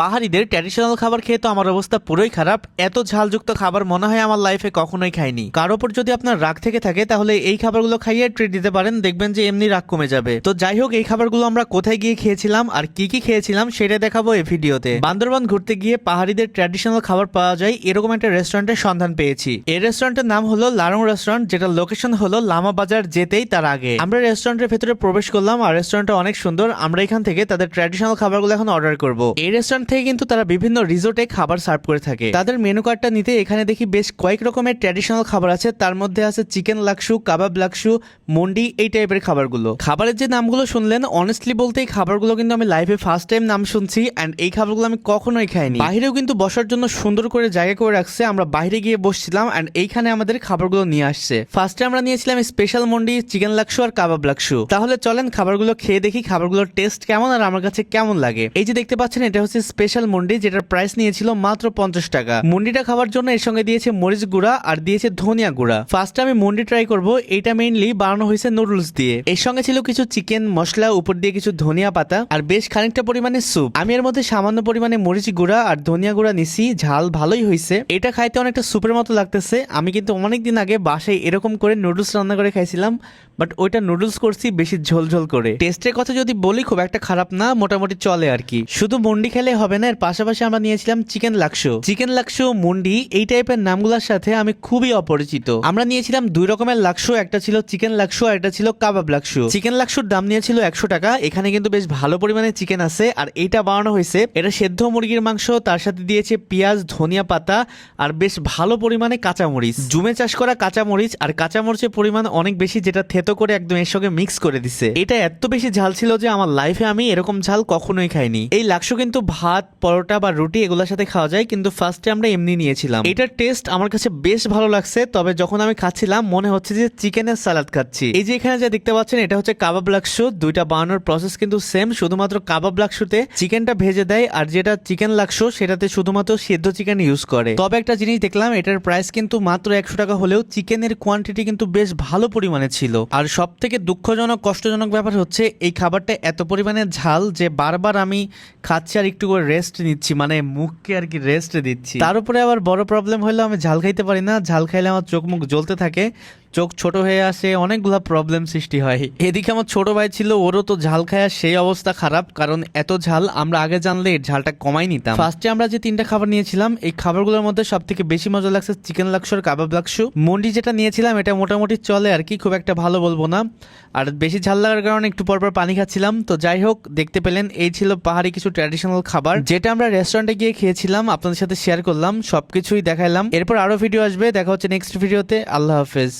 পাহাড়িদের traditional খাবার খেয়ে তো আমার অবস্থা পুরোই খারাপ। এত ঝালযুক্ত খাবার মনে হয় আমার লাইফে কখনোই খাইনি। কার ওপর যদি আপনার রাগ থেকে থাকে, তাহলে এই খাবারগুলো খাইয়ে ট্রিট দিতে পারেন, দেখবেন যে এমনি রাগ কমে যাবে। তো যাই হোক, এই খাবারগুলো আমরা কোথায় গিয়ে খেয়েছিলাম আর কি কি খেয়েছিলাম সেটা দেখাবো এই ভিডিওতে। বান্দরবান ঘুরতে গিয়ে পাহাড়িদের ট্র্যাডিশনাল খাবার পাওয়া যায়, এরকম একটা রেস্টুরেন্টের সন্ধান পেয়েছি। এই রেস্টুরেন্টের নাম হলো লারং রেস্টুরেন্ট যেটা লোকেশন হলো লামা বাজার যেতেই তার আগে। আমরা রেস্টুরেন্টের ভেতরে প্রবেশ করলাম, আর রেস্টুরেন্টটা অনেক সুন্দর। আমরা এখান থেকে তাদের ট্র্যাডিশনাল খাবারগুলো এখন অর্ডার করব। এই রেস্টুরেন্ট থেকে কিন্তু তারা বিভিন্ন রিসোর্টে খাবার সার্ভ করে থাকে। তাদের মেনু কার্ডটা নিতে এখানে দেখি বেশ কয়েক রকমের ট্র্যাডিশনাল খাবার আছে। তার মধ্যে আছে চিকেন লাকসু, কাবাব লাকসু, মন্ডি এই টাইপের খাবারগুলো। খাবারের যে নামগুলো শুনলেন অনেস্টলি বলতে এই খাবারগুলো কিন্তু আমি লাইফে ফার্স্ট টাইম নাম শুনছি অ্যান্ড এই খাবারগুলো আমি কখনোই খাইনি। বাইরেও কিন্তু বসার জন্য সুন্দর করে জায়গা করে রাখছে। আমরা বাইরে গিয়ে বসছিলাম অ্যান্ড এইখানে আমাদের খাবারগুলো নিয়ে আসছে। ফার্স্টে আমরা নিয়েছিলাম স্পেশাল মন্ডি, চিকেন লাকসু আর কাবাব লাকসু। তাহলে চলেন খাবারগুলো খেয়ে দেখি খাবারগুলোর টেস্ট কেমন আর আমার কাছে কেমন লাগে। এই যে দেখতে পাচ্ছেন, এটা হচ্ছে স্পেশাল মন্ডি যেটার প্রাইস নিয়েছিল মাত্র পঞ্চাশ টাকা। মন্ডিটা খাওয়ার জন্য এর সঙ্গে দিয়েছে মরিচ গুঁড়া আর দিয়েছে ধনিয়া গুঁড়া। ফার্স্টে আমি মন্ডি ট্রাই করব এটা মেইনলি বানানো হয়েছে নুডলস দিয়ে। এর সঙ্গে ছিল কিছু চিকেন মশলা, উপর দিয়ে কিছু ধনিয়া পাতা আর বেশ খানিকটা পরিমাণে স্যুপ আমি এর মধ্যে সামান্য পরিমাণে মরিচ গুঁড়া আর ধনিয়া গুঁড়া নিছি, ঝাল ভালোই হয়েছে এটা খাইতে অনেকটা স্যুপের মতো লাগতেছে। আমি কিন্তু অনেকদিন আগে বাসায় এরকম করে নুডলস রান্না করে খাইছিলাম বাট ওইটা নুডলস করছি বেশি ঝোল ঝোল করে টেস্টের কথা যদি বলি, খুব একটা খারাপ না, মোটামুটি চলে আর কি। শুধু মন্ডি খেলে হবে না এর পাশাপাশি আমরা নিয়েছিলাম চিকেন লাকসো। চিকেন লাকসো, মুন্ডি, এই টাইপের নামগুলোর সাথে আমি খুবই অপরিচিত। আমরা নিয়েছিলাম দুই রকমের লাকসো, একটা ছিল চিকেন লাকসো আর একটা ছিল কাবাব লাকসো। চিকেন লাকসোর দাম নিয়েছিল একশো টাকা, এখানে কিন্তু বেশ ভালো পরিমাণে চিকেন আছে আর এইটা বানানো হয়েছে, এটা সেদ্ধ মুরগির মাংস, তার সাথে দিয়েছে পেঁয়াজ, ধনিয়া পাতা আর বেশ ভালো পরিমাণে কাঁচামরিচ। জুমে চাষ করা কাঁচামরিচ আর কাঁচামরিচের পরিমাণ অনেক বেশি, যেটা থেতো করে একদম এর সঙ্গে মিক্স করে দিছে। এটা এত বেশি ঝাল ছিল যে আমার লাইফে আমি এরকম ঝাল কখনোই খাইনি। এই লাকসো কিন্তু ভাত পরোটা বা রুটি এগুলোর সাথে খাওয়া যায়, কিন্তু ফার্স্টে আমরা এমনি নিয়েছিলাম। এটার টেস্ট আমার কাছে বেশ ভালো লাগছে, তবে যখন আমি খাচ্ছিলাম, মনে হচ্ছে যে চিকেনের সালাদ খাচ্ছি। এই যে এখানে যা দেখতে পাচ্ছেন, এটা হচ্ছে কাবাব লাকসো, দুইটা বানানোর প্রসেস কিন্তু সেম শুধুমাত্র কাবাব লাকসোতে চিকেনটা ভেজে দেয়, আর যেটা চিকেন লাকসো, সেটাতে শুধুমাত্র সেদ্ধ চিকেন ইউজ করে। তবে একটা জিনিস দেখলাম, এটার প্রাইস কিন্তু মাত্র একশো টাকা হলেও চিকেনের কোয়ান্টিটি কিন্তু বেশ ভালো পরিমাণে ছিল। আর সব থেকে দুঃখজনক, কষ্টজনক ব্যাপার হচ্ছে, এই খাবারটা এত পরিমাণে ঝাল যে বারবার আমি খাচ্ছি আর একটু করে রেস্ট নিচ্ছি মানে মুখকে আর কি রেস্ট দিচ্ছি। তার উপরে আবার বড় প্রবলেম হলো আমি ঝাল খাইতে পারি না। ঝাল খাইলে আমার চোখ মুখ জ্বলতে থাকে। চোখ ছোট হয়ে আসে, অনেকগুলো প্রবলেম সৃষ্টি হয়। এদিকে আমার ছোট ভাই ছিল, ওরও তো ঝাল খায় সেই অবস্থা খারাপ, কারণ এত ঝাল আমরা আগে জানলে এর ঝালটা কমাই নিতাম। ফার্স্টে আমরা যে তিনটা খাবার নিয়েছিলাম, এই খাবারগুলোর মধ্যে সব থেকে বেশি মজা লাগছে চিকেন লাক্সর কাবাব লাক্সু। মন্ডি যেটা নিয়েছিলাম, এটা মোটামুটি চলে আর কি, খুব একটা ভালো বলব না। আর বেশি ঝাল লাগার কারণে একটু পরপর পানি খাচ্ছিলাম। তো যাই হোক, দেখতে পেলেন, এই ছিল পাহাড়ি কিছু ট্র্যাডিশনাল খাবার। যেটা আমরা রেস্টুরেন্টে গিয়ে খেয়েছিলাম, আপনাদের সাথে শেয়ার করলাম, সবকিছুই দেখাইলাম। এরপর আরও ভিডিও আসবে, দেখা হচ্ছে নেক্সট ভিডিওতে আল্লাহ হাফেজ।